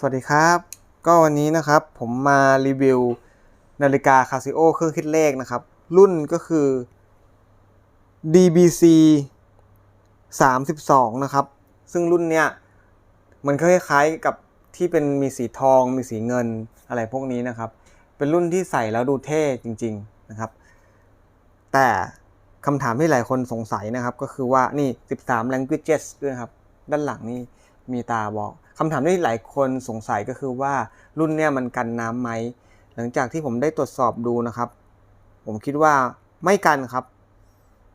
สวัสดีครับ ก็วันนี้นะครับผมมารีวิวนาฬิกา Casio เครื่องคิดเลขนะครับ รุ่นก็คือ DBC 32 นะครับ ซึ่งรุ่นเนี้ยมันคล้ายๆกับที่เป็นมีสีทองมีสีเงินอะไรพวกนี้นะครับ เป็นรุ่นที่ใส่แล้วดูเท่จริง ๆนะครับ แต่คำถามที่หลายคนสงสัยนะครับ ก็คือว่านี่ 13 languages ด้วยครับ ด้านหลังนี่มีตาบอก คำถามที่หลายคนสงสัยก็คือว่ารุ่นเนี้ยมันกันน้ำไหม หลังจากที่ผมได้ตรวจสอบดูนะครับ ผมคิดว่าไม่กันครับ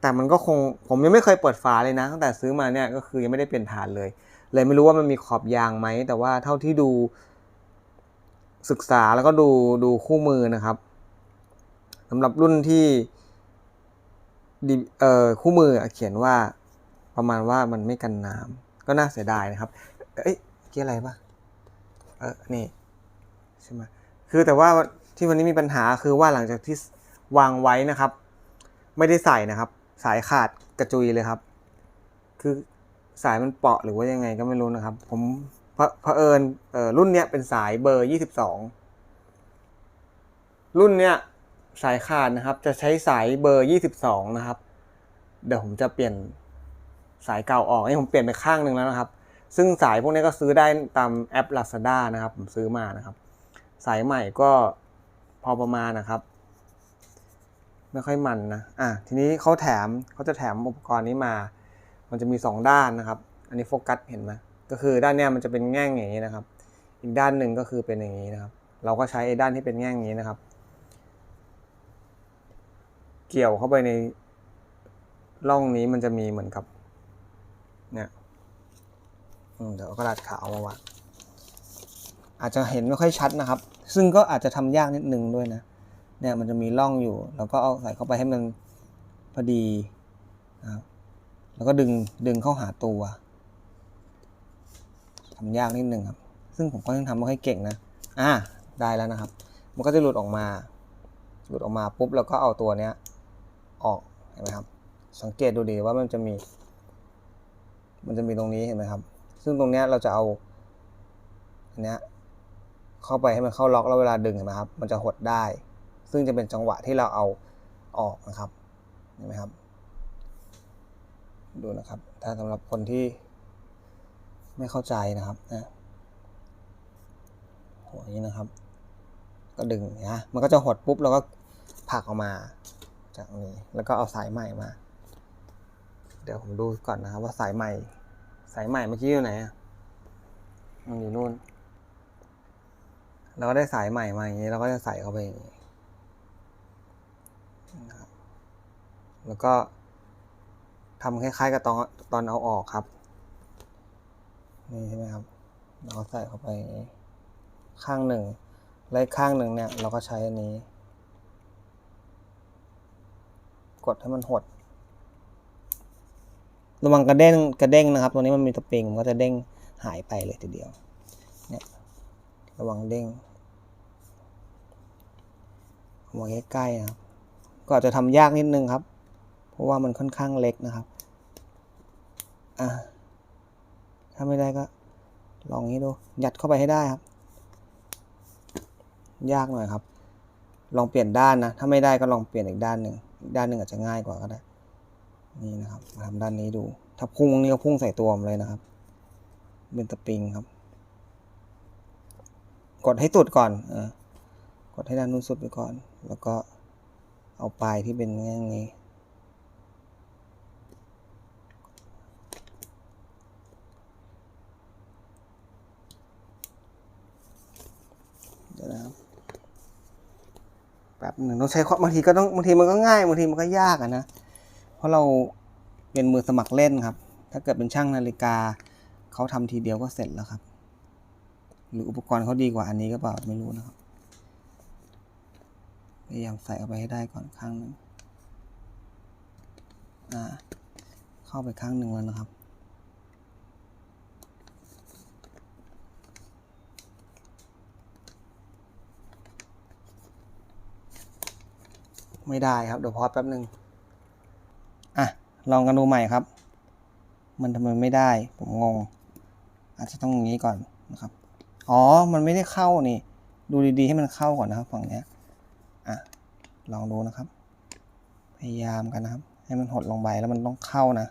แต่มันก็คงผมยังไม่เคยเปิดฝาเลยนะตั้งแต่ซื้อมาเนี่ยก็คือยังไม่ได้เปลี่ยนฐานเลย เลยไม่รู้ว่ามันมีขอบยางไหม แต่ว่าเท่าที่ดู ศึกษาแล้วก็ดูดูคู่มือนะครับสำหรับรุ่นที่ดิเอ่อคู่มือเขียนว่าประมาณว่ามันไม่กันน้ำก็น่าเสียดายนะครับ เอ้ย เมื่อกี้อะไรปะเออนี่ใช่ไหมคือแต่ว่าที่วันนี้มีปัญหาคือว่าหลังจากที่วางไว้นะครับ ไม่ได้ใส่นะครับ สายขาดกระจุยเลยครับ คือสายมันเปาะหรือว่ายังไงก็ไม่รู้นะครับ ผมเพระเผอิญเออรุ่นเนี้ยเป็นสายเบอร์ยี่สิบสองรุ่นเนี้ยสายขาดนะครับ จะใช้สายเบอร์ยี่สิบสองนะครับ เดี๋ยวผมจะเปลี่ยนสายเก่าออกนี่ผมเปลี่ยนไปข้างหนึ่งแล้วนะครับ ซึ่งสายพวกนี้ก็ซื้อได้ตามแอป Lazada นะครับ ผมซื้อมานะครับ สายใหม่ก็พอประมาณนะครับ ไม่ค่อยมันนะอะทีนี้เขาแถมเขาจะแถมอุปกรณ์นี้มา มันจะมี 2 ด้านนะครับ อันนี้โฟกัสเห็นไหมก็คือด้านเนี้ยมันจะเป็นแง่งอย่างนี้นะครับ อีกด้านหนึ่งก็คือเป็นอย่างนี้นะครับ เราก็ใช้ไอ้ด้านที่เป็นแง่งนี้นะครับ เกี่ยวเข้าไปในร่องนี้มันจะมีเหมือนกับเนี่ย เดี๋ยวกระดาษขาวมาวางอาจจะเห็นไม่ค่อยชัดนะครับ ซึ่งก็อาจจะทำยากนิดนึงด้วยนะ เนี่ยมันจะมีร่องอยู่ แล้วก็เอาใส่เข้าไปให้มันพอดีนะแล้วก็ดึงดึงเข้าหาตัวทำยากนิดนึงครับ ซึ่งผมก็ยังทำไม่ค่อยเก่งนะ อ่าได้แล้วนะครับ มันก็จะหลุดออกมา หลุดออกมาปุ๊บแล้วก็เอาตัวเนี้ยออก เห็นไหมครับ สังเกตดูดีว่ามันจะมี มันจะมีตรงนี้เห็นไหมครับ ซึ่งตรงเนี้ยเราจะเอาอันเนี้ยเข้าไปให้มันเข้าล็อกแล้วเวลาดึงเห็นไหมครับ มันจะหดได้ ซึ่งจะเป็นจังหวะที่เราเอาออกนะครับเห็นไหมครับ ดูนะครับ ถ้าสำหรับคนที่ไม่เข้าใจนะครับนะหัวนี้นะครับ ก็ดึงนะมันก็จะหดปุ๊บเราก็ผลักออกมาจากนี้แล้วก็เอาสายใหม่มา เดี๋ยวผมดูก่อนนะครับว่าสายใหม่ สายใหม่เมื่อกี้อยู่ไหนอะมันอยู่นู่น เราก็ได้สายใหม่มาอย่างนี้ เราก็จะใส่เข้าไปอย่างนี้นะครับแล้วก็ทำคล้ายๆกับตอนตอนเอาออกครับ นี่ใช่ไหมครับ เราก็ใส่เข้าไปอย่างนี้ ข้างหนึ่งและข้างหนึ่งเนี่ย เราก็ใช้อันนี้ กดให้มันหด ระวังกระเด้งกระเด้งนะครับ ตัวนี้มันมีตะปริงมันก็จะเด้งหายไปเลยทีเดียวเนี่ยระวังเด้งเอามาใกล้ๆนะครับ ก็อาจจะทำยากนิดนึงครับ เพราะว่ามันค่อนข้างเล็กนะครับอะถ้าไม่ได้ก็ ลองนี้ดูยัดเข้าไปให้ได้ครับ ยากหน่อยครับ ลองเปลี่ยนด้านนะ ถ้าไม่ได้ก็ลองเปลี่ยนอีกด้านหนึ่งอีกด้านหนึ่งอาจจะง่ายกว่าก็ได้ นี่นะครับ มาทำด้านนี้ดู ถ้าพุ่งนี่ก็พุ่งใส่ตัวมเลยนะครับ เป็นตะปริงครับ กดให้สุดก่อนเออกดให้ด้านนู้นสุดไปก่อน แล้วก็เอาปลายที่เป็นแง่งนี้เดี๋ยวนะครับแป๊บหนึ่งต้องใช้ความบางทีก็ต้องบางทีมันก็ง่ายบางทีมันก็ยากอะนะ ราะเราเป็นมือสมัครเล่นครับ ถ้าเกิดเป็นช่างนาฬิกาเขาทำทีเดียวก็เสร็จแล้วครับ หรืออุปกรณ์เขาดีกว่าอันนี้ก็เปล่าไม่รู้นะครับ พยายามใส่เข้าไปให้ได้ก่อนข้างหนึ่งอ่าเข้าไปข้างหนึ่งแล้วนะครับไม่ได้ครับ เดี๋ยวพอแป๊บหนึ่ง ลองกันดูใหม่ครับ มันทำไมไม่ได้ ผมงง อาจจะต้องอย่างนี้ก่อนนะครับ อ๋อ มันไม่ได้เข้านี่ ดูดีๆให้มันเข้าก่อนนะครับ ฝั่งเนี้ยอะ ลองดูนะครับ พยายามกันนะครับ ให้มันหดลงไปแล้วมันต้องเข้านะ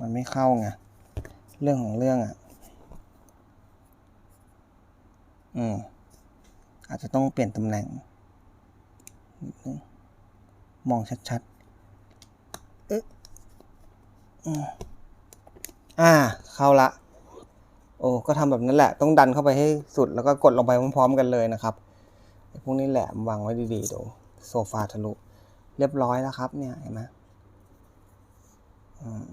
มันไม่เข้าไง เรื่องของเรื่องอะ อืมอาจจะต้องเปลี่ยนตำแหน่งนิดนึง มองชัดๆเอ๊ะอืมอ่า เข้าละ โอ้ ก็ทำแบบนั้นแหละ ต้องดันเข้าไปให้สุด แล้วก็กดลงไปพร้อมๆกันเลยนะครับไอ้พวกนี้แหละวางไว้ดีๆดูโซฟาทะลุ เรียบร้อยแล้วครับ เนี่ยเห็นไหมอืม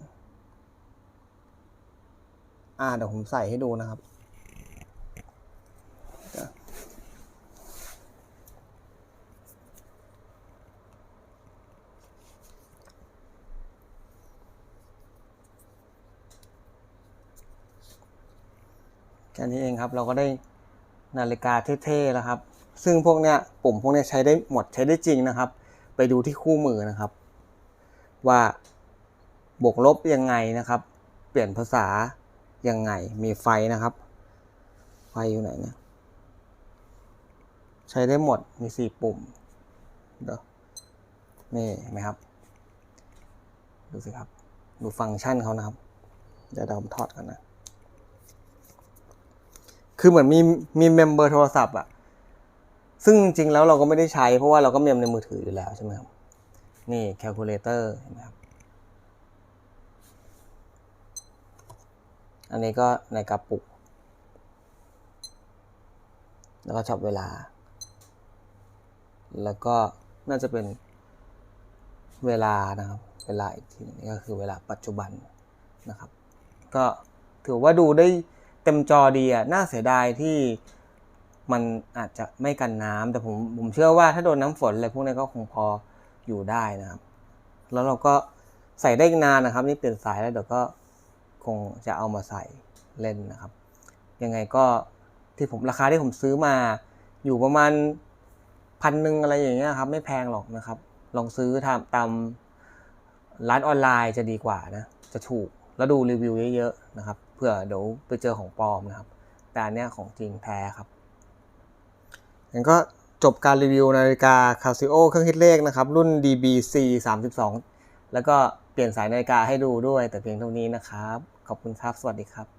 อ่าเดี๋ยวผมใส่ให้ดูนะครับ ค่นี้เองครับเราก็ได้นาฬิกาเท่ๆแล้วครับ ซึ่งพวกเนี้ยปุ่มพวกเนี้ยใช้ได้หมดใช้ได้จริงนะครับ ไปดูที่คู่มือนะครับ ว่าบวกลบยังไงนะครับ เปลี่ยนภาษายังไงมีไฟนะครับ ไฟอยู่ไหนเนี่ยใช้ได้หมดมีสี่ปุ่มเดี๋ยวนี่เห็นไหมครับ ดูสิครับ ดูฟังก์ชันเขานะครับเดี๋ยวเดี๋ยวมถอดกันนะ คือเหมือนมีมีเมมเบอร์โทรศัพท์อะซึ่งจริงๆแล้วเราก็ไม่ได้ใช้ เพราะว่าเราก็เมมในมือถืออยู่แล้วใช่ไหมครับ นี่แคลคูลเลเตอร์นไหมครับ อันนี้ก็ในกระปุก แล้วก็จับเวลา แล้วก็น่าจะเป็นเวลานะครับ เวลาอีกทีนึงก็คือเวลาปัจจุบันนะครับ ก็ถือว่าดูได้ ต็มจอดีอะน่าเสียดายที่มันอาจจะไม่กันน้ำแต่ผมผมเชื่อว่าถ้าโดนน้ำฝนอะไรพวกนี้ก็คงพออยู่ได้นะครับ แล้วเราก็ใส่ได้นานนะครับ นี่เปลี่ยนสายแล้วเดี๋ยวก็คงจะเอามาใส่เล่นนะครับ ยังไงก็ที่ผมราคาที่ผมซื้อมาอยู่ประมาณพันหนึ่งอะไรอย่างเงี้ยครับ ไม่แพงหรอกนะครับ ลองซื้อทำตามร้านออนไลน์จะดีกว่านะ จะถูกแล้วดูรีวิวเยอะๆนะครับ เผื่อเดี๋ยวไปเจอของปลอมนะครับ แต่อันเนี้ยของจริงแท้ครับงั้นก็จบการรีวิวนาฬิกา Casio เครื่องคิดเลขนะครับ รุ่น DBC 32 แล้วก็เปลี่ยนสายนาฬิกาให้ดูด้วยแต่เพียงเท่านี้นะครับ ขอบคุณครับ สวัสดีครับ